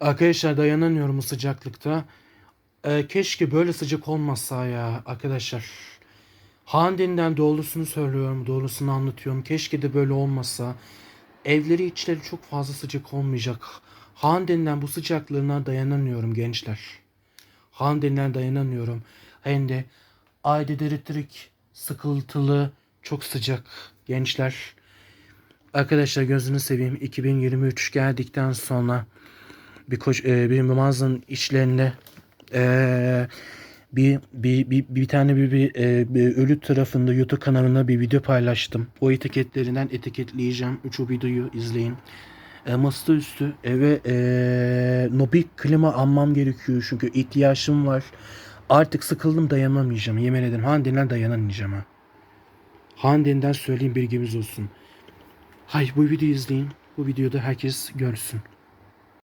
Arkadaşlar dayanamıyorum bu sıcaklıkta. Ee, keşke böyle sıcak olmasa ya arkadaşlar. Hande'nden doğrusunu söylüyorum, doğrusunu anlatıyorum. Keşke de böyle olmasa. Evleri içleri çok fazla sıcak olmayacak. Hande'nden bu sıcaklığına dayanamıyorum gençler. Hande'den dayanamıyorum. Hem de ayda elektrik sıkıntılı, çok sıcak gençler. Arkadaşlar gözünü seveyim 2023 geldikten sonra bir koş, e, bir mağazanın içlerinde e, bir, bir, bir, bir tane bir, bir, e, bir ölü tarafında YouTube kanalına bir video paylaştım. O etiketlerinden etiketleyeceğim. Şu videoyu izleyin. E, masaüstü eve e, Nobik klima almam gerekiyor çünkü ihtiyacım var. Artık sıkıldım dayanamayacağım. Yemin ederim Hande'den dayanamayacağım ha. Hande'den söyleyeyim bilgimiz olsun. Hay bu videoyu izleyin. Bu videoda herkes görsün.